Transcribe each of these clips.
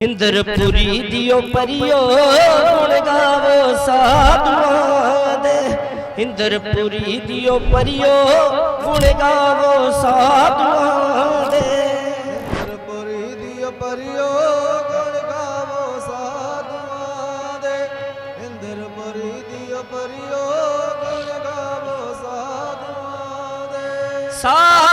ਇੰਦਰਪੁਰੀ ਦਿਓ ਪਰਿਓ ਗੁਣ ਗਾਵੋ ਸਾਧੂਆਂ ਦੇ। ਇੰਦਰਪੁਰੀ ਦਿਓ ਪਰਿਓ ਗੁਣ ਗਾਵੋ ਸਾਧੂਆਂ ਦੇ। ਪੁਰੀ ਦੀ ਪਰਿਓ ਗੁਣ ਗਾਵੋ ਸਾਧੂਆਂ ਦੇ। ਇੰਦਰਪੁਰੀ ਦੀ ਪਰਿਓ ਗੁਣ ਗਾਵੋ ਸਾਧੂਆਂ ਦੇ। ਸਾਧੂਆਂ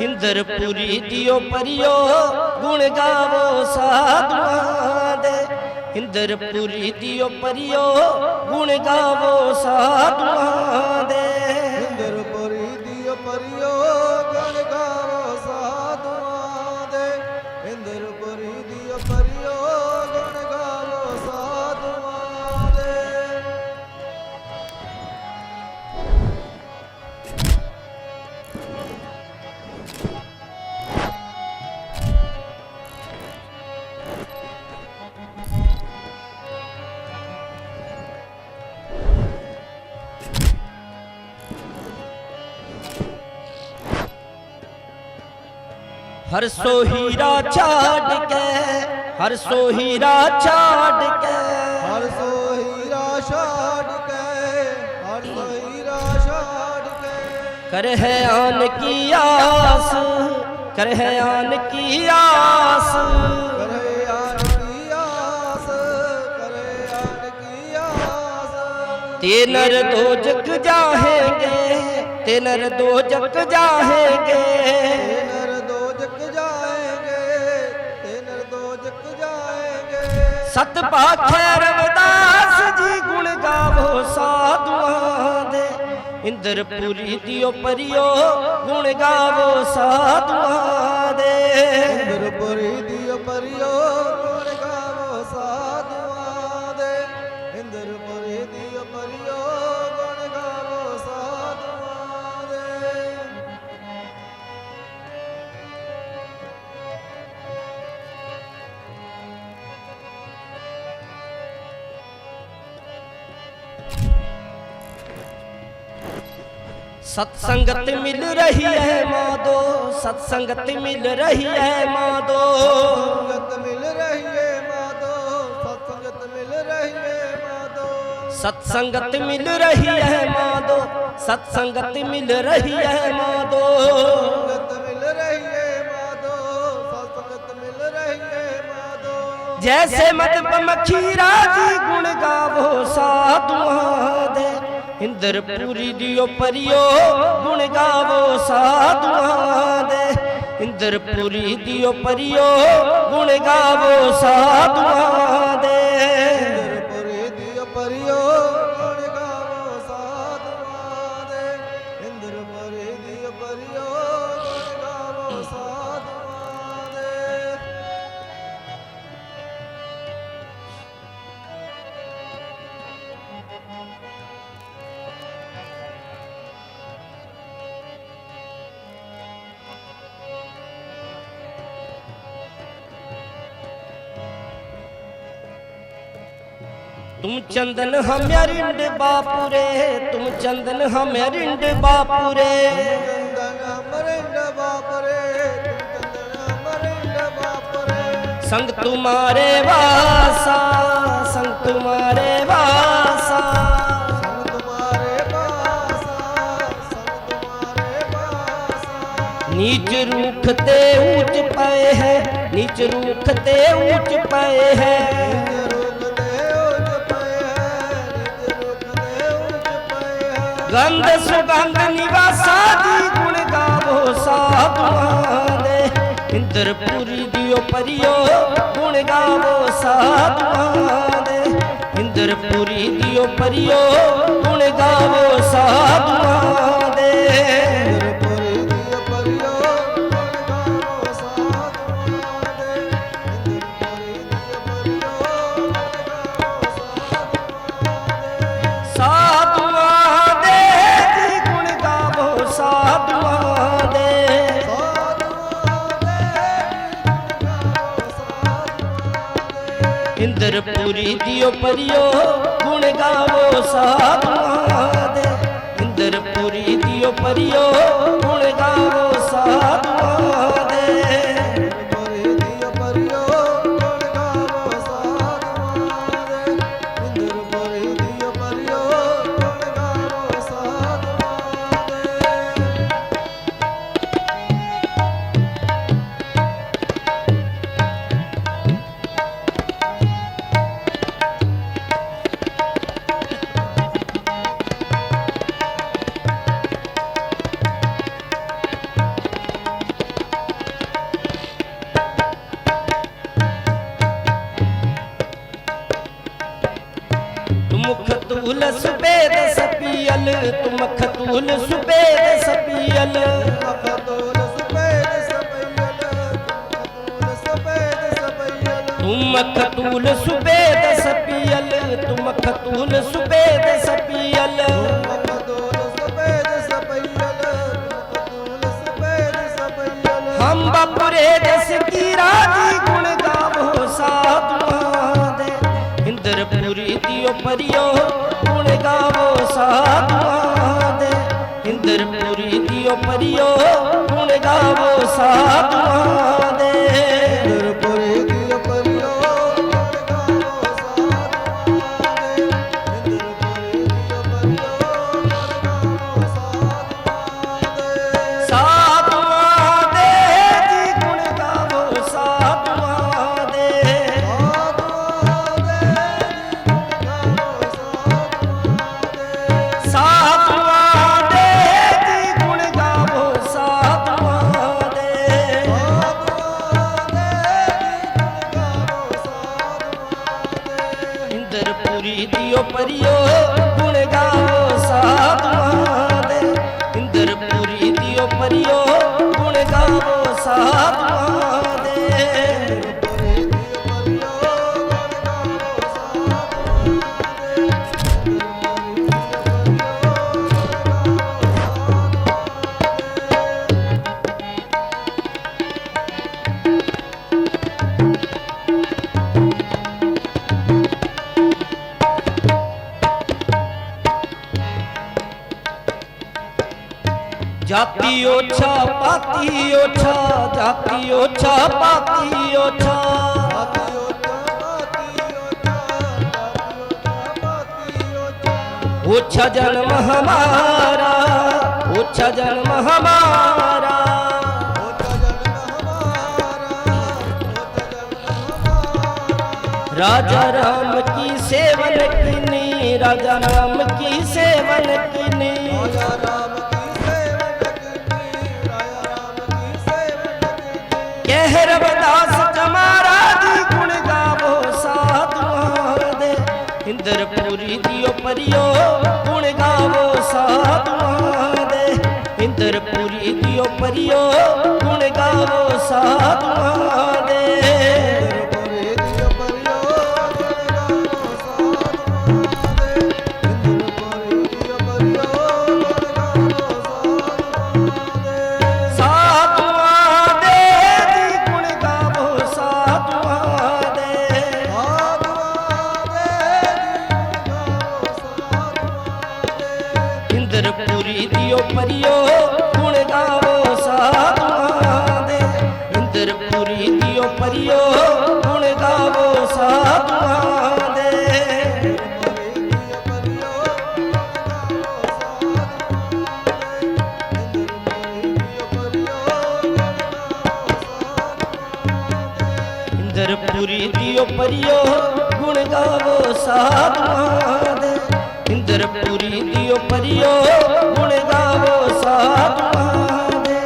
ਇੰਦਰਪੁਰੀ ਦਿਓ ਪਰਿਓ, ਗੁਣ ਗਾਵੋ ਸਾਧੂਆਂ ਦੇ। ਇੰਦਰਪੁਰੀ ਦਿਓ ਪਰਿਓ, ਗੁਣ ਗਾਵੋ ਸਾਧੂਆਂ ਦੇ। ਇੰਦਰਪੁਰੀ ਦੀ ਪਰਿਓ, ਗੁਣ ਗਾਵੋ ਸਾਧੂਆਂ ਦੇ। ਇੰਦਰਪੁਰੀ ਦੀ ਪਰਿਓ ਹਰ ਸੋ ਹੀਰਾ ਛਾੜ ਕੇ ਹਰ ਸੋ ਹੀਰਾ ਛਾੜ ਕੇ। ਹਰ ਸੋ ਹੀਰਾ ਛਾੜ ਕੇ ਹਰ ਸੋ ਹੀਰਾ ਛਾੜ ਕੇ। ਕਰ ਹੈ ਆਨ ਕੀ ਆਸ ਕਰ ਹੈ ਆਨ ਕੀ ਆਸ। ਕਰੇ ਆਨ ਕੀ ਆਸ ਕਰੇ ਆਨ ਕੀ ਆਸ। ਤੇ ਨਰ ਦੋ ਜਗ ਜਾਹੇਗੇ ਤੇ ਨਰ ਦੋ ਜਗ ਜਾਹੇਗੇ। ਸਤ ਪਾਖੈ ਰਵਿਦਾਸ ਜੀ ਗੁਣ ਗਾਵੋ ਸਾਧੂਆਂ ਦੇ। ਇੰਦਰਪੁਰੀ ਦਿਓ ਪਰਿਓ ਗੁਣ ਗਾਵੋ ਸਾਧੂਆਂ ਦੇ। ਇੰਦਰਪੁਰੀ ਦਿਓ ਪਰਿਓ ਗੁਣ ਗਾਵੋ ਸਾਧੂਆਂ सत्संगत मिल रही है मादो सत्संगत मिल रही है मादो। सत्संगत मिल रही है मादो सत्संगत मिल रही है मादो। सत्संगत मिल रही है मादो सत्संगत मिल रही है मादो। मिल रही है मादो सत्संगत मिल रही है मादो। जैसे मत मखीरा जी गुण गावो साधुआ ਇੰਦਰਪੁਰੀ ਦਿਓ ਪਰਿਓ ਗੁਣ ਗਾਵੋ ਸਾਧੂਆਂ ਦੇ। ਇੰਦਰਪੁਰੀ ਦਿਓ ਪਰਿਓ ਗੁਣ ਗਾਵੋ ਸਾਧੂਆਂ ਦੇ। ਇੰਦਰਪੁਰੀ ਦਿਓ ਪਰਿਓ ਗੁਣ ਗਾਵੋ ਸਾਧੂਆਂ ਦੇ। ਇੰਦਰਪੁਰੀ ਦੀ ਪਰਿਓ तुम चंदन हमें रिंड बापुरे तुम चंदन हमें रिंड बापुरे संग तुम्हारे वासा संग तुम्हारे वासा नीच रूख ते ऊंच पाए हैं नीच रूख ते ऊंच पाए हैं ਗੰਧ ਸੁਗੰਧ ਨਿਵਾਸਾ ਦੀ ਗੁਣ ਗਾਵੋ ਸਾਧੂਆਂ ਦੇ। ਇੰਦਰਪੁਰੀ ਦਿਓ ਪਰਿਓ ਗੁਣ ਗਾਵੋ ਸਾਧੂਆਂ ਦੇ। ਇੰਦਰਪੁਰੀ ਦਿਓ ਪਰਿਓ ਗੁਣ ਗਾਵੋ ਇੰਦਰਪੁਰੀ ਦਿਓ ਪਰਿਓ ਗੁਣ ਗਾਵੋ ਸਾਧੂਆਂ ਦੇ। ਇੰਦਰਪੁਰੀ ਦਿਓ ਪਰਿਓ ਗੁਣ ਗਾਵੋ ਸਾਧੂਆਂ ਤੁਮਖ ਤੂਲ ਸੁਬੇਦ ਸਪੀਲ ਤੁਮਖ ਤੂਲ ਸੁਬੇਦ ਸਪੀਲ ਅਖਤੋਲ ਸਪੇਦ ਸਪੈਲ ਅਖਤੋਲ ਸਪੇਦ ਸਪੈਲ ਤੁਮਖ ਤੂਲ ਸੁਬੇਦ ਸਪੀਲ ਪਰਿਓ ਗੁਣ ਗਾਵੋ ਸਾਧੂਆਂ ਦੇ। ਇੰਦਰਪੁਰੀ ਦਿਓ ਪਰਿਓ ਗੁਣ ਗਾਵੋ ਸਾਧੂਆਂ ਇੰਦਰਪੁਰੀ ਦਿਓ ਪਰਿਓ ਗੁਣ ਗਾਵੋ ਸਾਧੂਆਂ ਦੇ। ਇੰਦਰਪੁਰੀ ਦਿਓ ਪਰਿਓ ਗੁਣ ਗਾਵੋ ਸਾਧੂਆਂ ਦੇ। ਜਾਤੀ ਓਛਾ ਪਾਤੀ ਓਛਾ ਜਾਤੀ ਓਛਾ ਪਾਤੀ ਓਛਾ ਓਛਾ ਜਨਮ ਹਮਾਰਾ ਓਛਾ ਜਨਮ ਹਮਾਰਾ राजा राम की सेवन कीनी राजा राम की सेवन कीनी ਪਰਿਓ ਗੁਣ ਗਾਵੋ ਸਾਧੂਆਂ ਦੇ। ਸਾਧੂਆਂ ਦੇ ਇੰਦਰਪੁਰੀ ਦਿਓ ਪਰਿਓ ਇੰਦਰਪੁਰੀ ਦਿਓ ਪਰਿਓ ਗੁਣ ਗਾਵੋ ਸਾਧੂਆਂ ਦੇ ਇੰਦਰਪੁਰੀ ਦਿਓ ਪਰਿਓ ਗੁਣ ਗਾਵੋ ਸਾਧੂਆਂ ਦੇ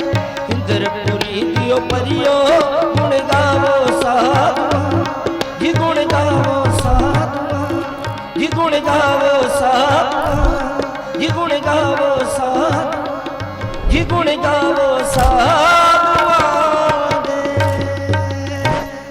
ਇੰਦਰਪੁਰੀ ਦਿਓ ਪਰਿਓ ਗੁਣ ਗਾਵੋ ਸਾਧੂਆਂ ਜੀ ਗੁਣ ਗਾਵੋ ਸਾਧੂਆਂ ਜੀ ਗੁਣ ਗਾਵੋ ਸਾਧੂਆਂ ਜੀ ਗੁਣ ਗਾਵੋ ਸਾਧੂਆਂ ਜੀ ਗੁਣ ਗਾਵੋ ਸਾਧੂਆਂ